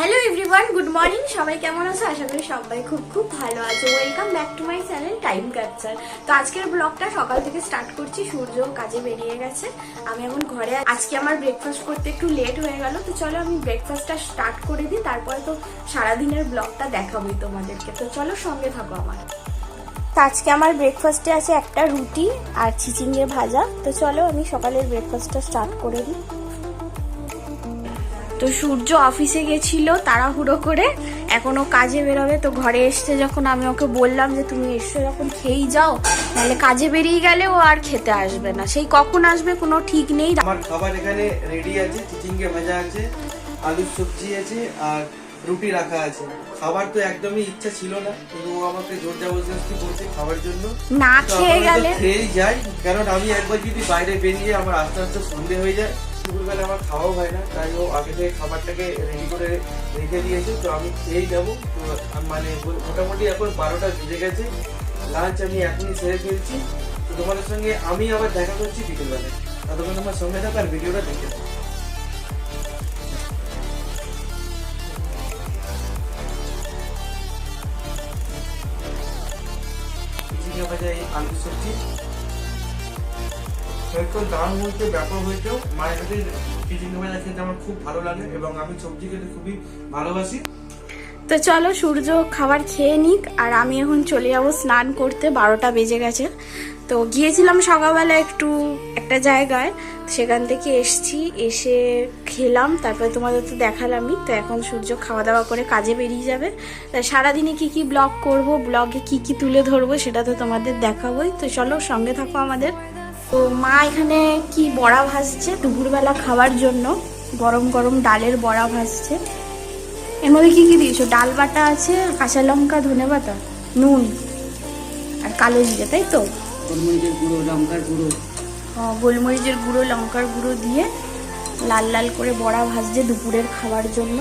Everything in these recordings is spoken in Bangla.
হ্যালো এভরিওয়ান গুড মর্নিং সবাই কেমন আছো? আশা করি সবাই খুব খুব ভালো আছো। Welcome back to my channel time capture তো আজকের ব্লগটা সকাল থেকে স্টার্ট করছি। সূর্য কাজে বেরিয়ে গেছে। আমি এখন ঘরে আজকে আমার ব্রেকফাস্ট করতে একটু লেট হয়ে গেল। তো চলো আমি ব্রেকফাস্টটা স্টার্ট করে দিই। তারপরে তো সারাদিনের ব্লগটা দেখাবোই তোমাদেরকে। তো চলো সঙ্গে থাকো আমার। তো আজকে আমার ব্রেকফাস্টে আছে একটা রুটি আর চিচিঙ্গে ভাজা। তো চলো আমি সকালের ব্রেকফাস্টটা স্টার্ট করে দিই। তো সূর্য অফিসে গেছিল তাড়াহুড়ো করে এখনও কাজে বেরোবে তো ঘরে এসছে যখন আমি ওকে বললাম যে তুমি এসছো যখন খেয়েই যাও নাহলে কাজে বেরিয়ে গেলে ও আর খেতে আসবে না। সেই কখন আসবে কোনো ঠিক নেই। আমার খাবার এখানে রেডি আছে চিচিঙ্গে ভাজা আছে আলুর সবজি আছে আর রুটি রাখা আছে। খাবার তো একদমই ইচ্ছা ছিল না কিন্তু ও আমাকে জোর জবরদস্তি করছে খাওয়ার জন্য। না খেয়ে গেলে? খেয়েই যাই কারণ আমি একবার যদি বাইরে বেরিয়ে আমার আস্তে আস্তে সন্ধে হয়ে যায় দুপুরবেলা আমার খাওয়াও হয় না, তাই ও আগে থেকে খাবারটাকে রেডি করে রেখে দিয়েছে, তো আমি খেয়েই যাব। তো মানে মোটামুটি এখন বারোটা বেজে গেছে লাঞ্চ আমি এখনই সেরে ফেলছি। তো তোমাদের সঙ্গে আমি আবার দেখা করছি বিকেলবেলায়। ততক্ষণ তোমার সঙ্গে থাকো আর ভিডিওটা দেখে ভাজা এই আলু সবজি। হয়তো দাম হয়েছে ব্যাপক হয়েছে মায়ের হাতে চিচিঙ্গা ভাজা খেতে আমার খুব ভালো লাগে এবং আমি সবজি খেতে খুবই ভালোবাসি। তো চলো, সূর্য খাবার খেয়ে নিক, আর আমি এখন চলে যাব স্নান করতে। বারোটা বেজে গেছে। তো গিয়েছিলাম সকালবেলা একটু একটা জায়গায়। সেখান থেকে এসছি, এসে খেলাম, তারপরে তোমাদের তো দেখালামই। তো এখন সূর্য খাওয়া দাওয়া করে কাজে বেরিয়ে যাবে। তা সারাদিনে কি কি ব্লগ করব, ব্লগে কি কি তুলে ধরবো, সেটা তো তোমাদের দেখাবোই। তো চলো, সঙ্গে থাকো আমাদের। তো মা এখানে কি বড়া ভাজছে? দুপুরবেলা খাওয়ার জন্য। গরম গরম ডালের বড়া ভাজছে। এর মধ্যে কী কী দিয়েছ? ডাল বাটা আছে কাঁচা লঙ্কা ধনে বাটা নুন আর কালো জিরে তাই তো? গোলমরিচের গুঁড়ো লঙ্কার গুঁড়ো। গোলমরিচের গুঁড়ো লঙ্কার গুঁড়ো দিয়ে লাল লাল করে বড়া ভাজছে দুপুরের খাওয়ার জন্য।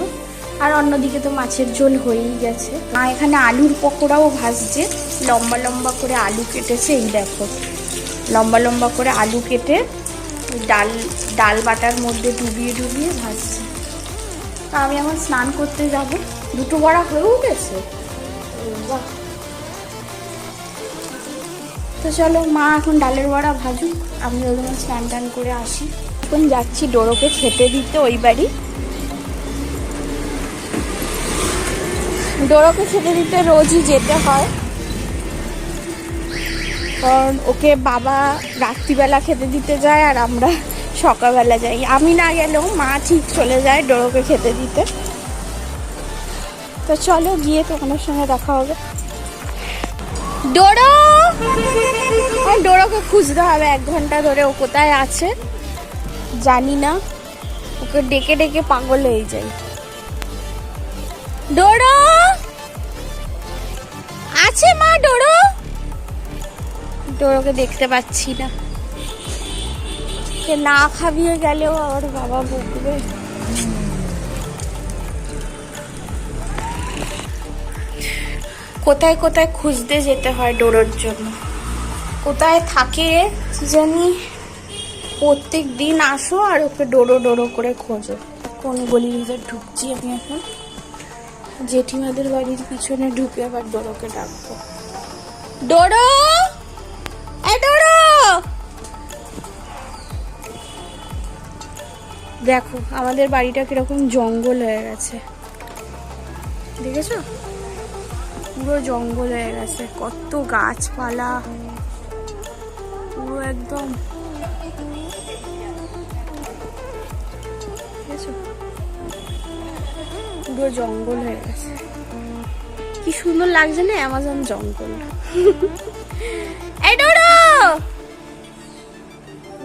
আর অন্যদিকে তো মাছের ঝোল হয়েই গেছে। মা এখানে আলুর পকোড়াও ভাজছে। লম্বা লম্বা করে আলু কেটেছে এই দেখো। লম্বা লম্বা করে আলু কেটে ডাল ডাল বাটার মধ্যে ডুবিয়ে ডুবিয়ে ভাজছি। তা আমি এখন স্নান করতে যাব। দুটো বড়া হয়েও গেছে। তো চলো, মা এখন ডালের বড়া ভাজুক। আমি ওগুলো স্নান টান করে আসি। এখন যাচ্ছি ডোরোকে খেতে দিতে ওই বাড়ি। ডোরোকে খেতে দিতে রোজই যেতে হয়। কারণ ওকে বাবা রাত্রিবেলা খেতে দিতে যায় আর আমরা সকালবেলা যাই। আমি না গেলেও মা ঠিক চলে যায় ডোরোকে খেতে দিতে। তো চলো গিয়ে তোমাদের সঙ্গে দেখা হবে। ডোরো! ডোরোকে খুঁজতে হবে, এক ঘণ্টা ধরে ও কোথায় আছে জানি না। ওকে ডেকে ডেকে পাগল হয়ে যাই ডোরো! আছে মা, ডোরো! ডোরোকে দেখতে পাচ্ছি না। না খাবিয়ে গেলেও আবার বাবা বকবে। কোথায় কোথায় খুঁজতে যেতে হয় ডোরোর জন্য? কোথায় থাকে জানি? প্রত্যেক দিন আসো আর ওকে ডোরো ডোরো করে খোঁজো। কোন গলির ভিতর ঢুকছি আমি এখন? জেঠিমাদের বাড়ির পিছনে ঢুকে আবার ডোরোকে ডাকবো। ডোরো! দেখো, আমাদের বাড়িটা কীরকম জঙ্গল হয়ে গেছে। দেখেছ? পুরো জঙ্গল হয়ে গেছে, কত গাছপালা। পুরো একদম। পুরো জঙ্গল হয়ে গেছে। কি সুন্দর লাগছে না, অ্যামাজন জঙ্গল।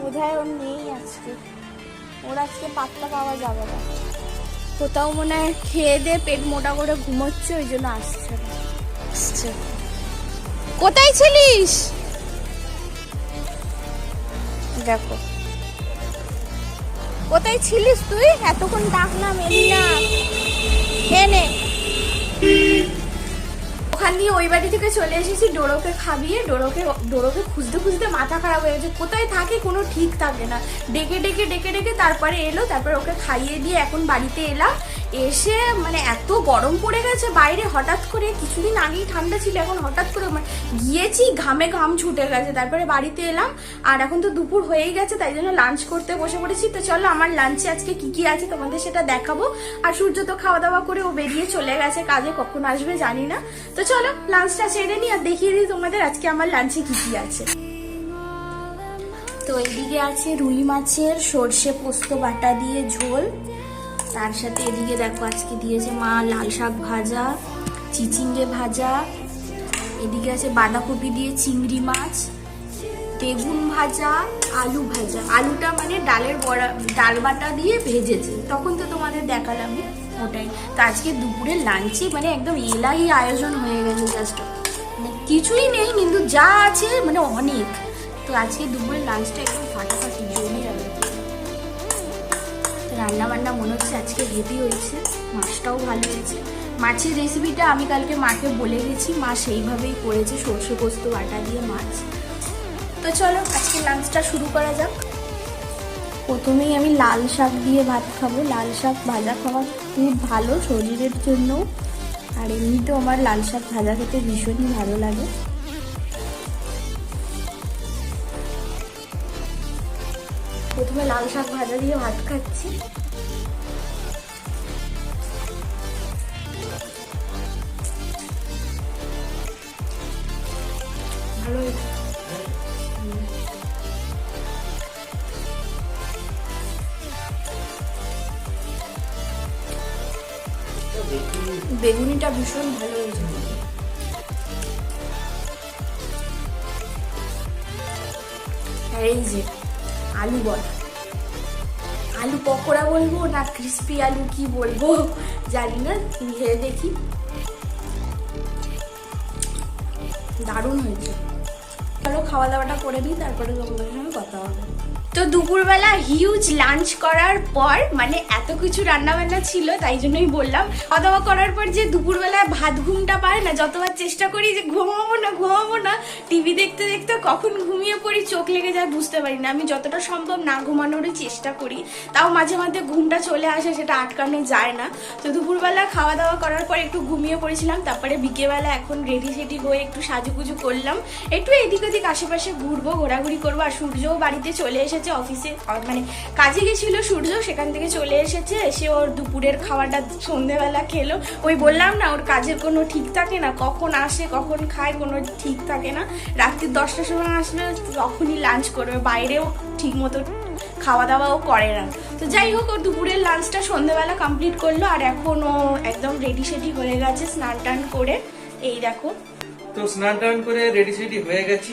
বোধহয় ওর নেই আজকে। ওর আজকে পাত্তা পাওয়া যাবে না। কোথাও মনে হয় খেয়ে দিয়ে পেট মোটা করে ঘুমোচ্ছে ওই জন্য আসছে না। আসছে কোথায় ছিলিস? দেখো। কোথায় ছিলিস তুই? এতক্ষণ ডাকলাম এলি না। এনে না। দিয়ে ওই বাড়ি থেকে চলে এসেছি, ডোরোকে খাবিয়ে, ডোরোকে ডোরোকে খুঁজতে খুঁজতে মাথা খারাপ হয়ে গেছে। কোথায় থাকে কোনো ঠিক থাকে না। ডেকে ডেকে ডেকে ডেকে তারপরে এলো, তারপরে ওকে খাইয়ে দিয়ে এখন বাড়িতে এলাম। এসে মানে এত গরম পড়ে গেছে বাইরে, হঠাৎ করে কিছুদিন আগেই ঠান্ডা ছিল, এখন হঠাৎ করে মানে গিয়েছি, ঘামে ঘাম ছুটে গেছে। তারপরে বাড়িতে এলাম, আর এখন তো দুপুর হয়েই গেছে, তাই জন্য লাঞ্চ করতে বসে পড়েছি। তো চলো, আমার লাঞ্চে আজকে কি কি আছে তোমাদের সেটা দেখাবো। আর সূর্য তো খাওয়া দাওয়া করে ও বেরিয়ে চলে গেছে কাজে, কখন আসবে জানি না। তো চলো লাঞ্চটা সেরে নিই আর দেখিয়ে দিই তোমাদের আজকে আমার লাঞ্চে কি কি আছে। তো এদিকে আছে রুই মাছের সর্ষে পোস্ত বাটা দিয়ে ঝোল। তার সাথে এদিকে দেখো আজকে দিয়েছে মা লাল শাক ভাজা, চিচিঙ্গে ভাজা, এদিকে আছে বাঁধাকপি দিয়ে চিংড়ি মাছ, বেগুন ভাজা, আলু ভাজা। আলুটা মানে ডালের বড়া, ডাল বাটা দিয়ে ভেজেছে। তখন তো তোমাদের দেখালাম ওটাই। তো আজকে দুপুরের লাঞ্চে মানে একদম এলাহি আয়োজন হয়ে গেছে জাস্ট মানে কিছুই নেই, কিন্তু যা আছে মানে অনেক। তো আজকে দুপুরের লাঞ্চটা একদম ফাটাফাটি রান্না বান্না মনে হচ্ছে আজকে হেভি হয়েছে, মাছটাও ভালো হয়েছে। মাছের রেসিপিটা আমি কালকে মাকে বলে গেছি, মা সেইভাবেই করেছে, সর্ষে পোস্ত, বাটা দিয়ে মাছ। তো চলো, আজকে লাঞ্চটা শুরু করা যাক। প্রথমেই আমি লাল শাক দিয়ে ভাত খাব। লাল শাক ভাজা খাওয়া খুব ভালো শরীরের জন্য আর এমনিতেও আমার লাল শাক ভাজা খেতে ভীষণই ভালো লাগে। লাল শাক ভাজা দিয়ে ভাত খাচ্ছি। বেগুনিটা ভীষণ ভালো হয়েছে। এই যে আলু বড়া। আলু পকোড়া বলব না ক্রিস্পি আলু কি বলব? জানি না, খেয়ে দেখি। দারুণ হয়েছে। চলো খাওয়া দাওয়াটা করে দিই, তারপরে তোমাদের সঙ্গে কথা হবে। তো দুপুরবেলা হিউজ লাঞ্চ করার পর মানে এত কিছু রান্না বান্না ছিল, তাই জন্যই বললাম। খাওয়া দাওয়া করার পর যে দুপুরবেলায় ভাত ঘুমটা পায় না, যতবার চেষ্টা করি যে ঘুমাবো না ঘুমাবো না টিভি দেখতে দেখতে কখন ঘুমিয়ে পড়ি, চোখ লেগে যায়, বুঝতে পারি না। আমি যতটা সম্ভব না ঘুমানোরই চেষ্টা করি। তাও মাঝে মাঝে ঘুমটা চলে আসে, সেটা আটকানো যায় না। তো দুপুরবেলা খাওয়া দাওয়া করার পর একটু ঘুমিয়ে পড়েছিলাম, তারপরে বিকেলবেলা এখন রেডি সেডি হয়ে একটু সাজুগুজু করলাম। একটু এদিক ওদিক আশেপাশে ঘুরবো, ঘোরাঘুরি করব, আর সূর্যও বাড়িতে চলে এসেছে। অফিসে মানে কাজে গেছিল সূর্য, সেখান থেকে চলে এসেছে, এসে ওর দুপুরের খাওয়াটা সন্ধেবেলা খেলো। ওই বললাম না, ওর কাজের কোনো ঠিক থাকে না, কখন আসে, কখন খায়, কোনো ঠিক থাকে না। রাত্রি দশটার সময় আসলে তখনই লাঞ্চ করবে, বাইরেও ঠিক মতো খাওয়া দাওয়াও করে না। তো যাই হোক, ওর দুপুরের লাঞ্চটা সন্ধেবেলা কমপ্লিট করল, আর এখন ও একদম রেডি সেডি হয়ে গেছে স্নান টান করে। এই দেখো। তো স্নান টান করে রেডি সেডি হয়ে গেছি।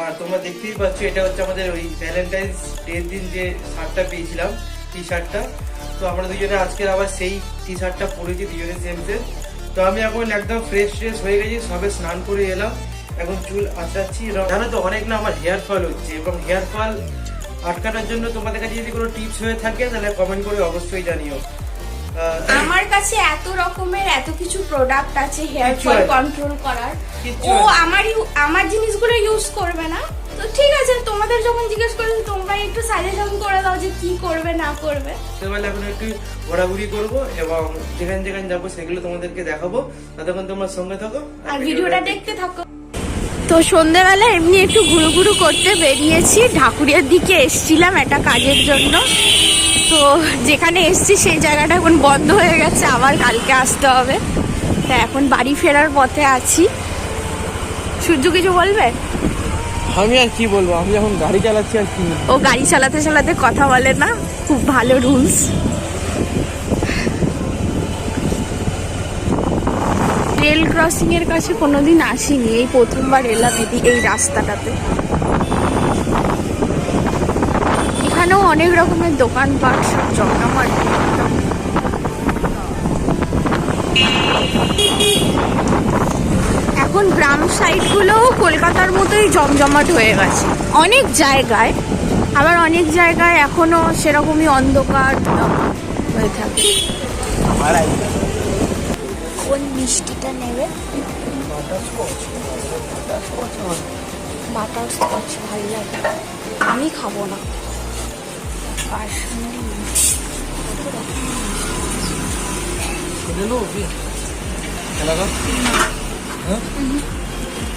আর তোমরা দেখতেই পাচ্ছ, এটা হচ্ছে আমাদের ওই ভ্যালেন্টাইন্স ডের দিন যে শার্টটা পেয়েছিলাম টি। শার্টটা তো আমরা দুজনে আজকের আবার সেই টি শার্টটা পরেছি, দুজনে সেম সেম তো আমি এখন একদম ফ্রেশ ফ্রেশ হয়ে গেছি, সবে স্নান করে এলাম, এখন চুল আঁচড়াচ্ছি। জানো তো, অনেক না আমার হেয়ার ফল হচ্ছে, এবং হেয়ার ফল আটকানোর জন্য তোমাদের কাছে যদি কোনো টিপস হয়ে থাকে, তাহলে কমেন্ট করে অবশ্যই জানিও। কাছে এত রকমের এত কিছু প্রোডাক্ট আছে হেয়ার ফল কন্ট্রোল করার। ও আমার আমার জিনিসগুলো ইউজ করবে না। তো ঠিক আছে তোমাদের যখন জিজ্ঞেস করেছি তোমরা একটু সাজেশন করে দাও যে কি করবে না করবে। সেবেলা এখন একটু ঘোরাঘুরি করব এবং যেখানে যেখানে যাব সেগুলো তোমাদেরকে দেখাবো। ততক্ষণ তোমার সঙ্গে থাকো। আর ভিডিওটা দেখতে থাকো। তো সন্ধেবেলা এমনি একটু ঘুরু ঘুরু করতে বেরিয়েছি। ঢাকুরিয়ার দিকে এসছিলাম একটা কাজের জন্য। তো যেখানে এসছি সেই জায়গাটা এখন বন্ধ হয়ে গেছে আবার কালকে আসতে হবে। তা এখন বাড়ি ফেরার পথে আছি। সূর্য কিছু বলবে? আমি আর কি বলব? আমি এখন গাড়ি চালাচ্ছি আর কি ও গাড়ি চালাতে চালাতে কথা বলে না খুব ভালো রুলস রেল ক্রসিং এর কাছে কোনোদিন আসিনি এই প্রথমবার এলাম এই রাস্তাটাতে। এখানেও অনেক রকমের দোকানপাট সব জমজমাট এখন গ্রাম সাইডগুলোও কলকাতার মতোই জমজমাট হয়ে গেছে। অনেক জায়গায়, আবার অনেক জায়গায় এখনও সেরকমই অন্ধকার হয়ে থাকে। কোন মিষ্টিটা নেবে? বাটার স্কচ ভালো লাগে। আমি খাব না।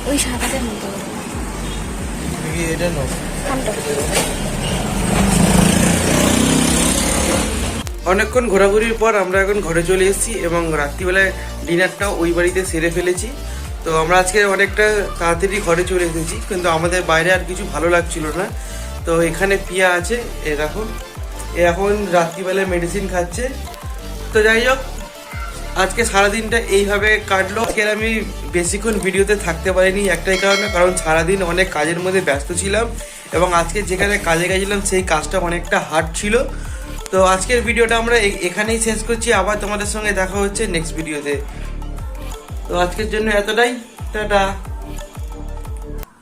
ওই অনেকক্ষণ ঘোরাঘুরির পর আমরা এখন ঘরে চলে এসেছি এবং রাত্রিবেলায় ডিনারটাও ওই বাড়িতে সেরে ফেলেছি। তো আমরা আজকে অনেকটা তাড়াতাড়ি ঘরে চলে এসেছি, কিন্তু আমাদের বাইরে আর কিছু ভালো লাগছিল না। তো এখানে পিয়া আছে, এ দেখো। এ এখন রাত্রিবেলায় মেডিসিন খাচ্ছে। তো যাই হোক, আজকে সারাদিনটা এইভাবে কাটলো। আজকে আমি বেশিক্ষণ ভিডিওতে থাকতে পারিনি একটাই কারণে, কারণ সারাদিন অনেক কাজের মধ্যে ব্যস্ত ছিলাম এবং আজকে যেখানে কাজে গেছিলাম সেই কাজটা অনেকটা হার্ড ছিল। তো আজকের ভিডিওটা আমরা এখানেই শেষ করছি। আবার তোমাদের সঙ্গে দেখা হচ্ছে নেক্সট ভিডিওতে তো আজকের জন্য এতটাই। টাটা।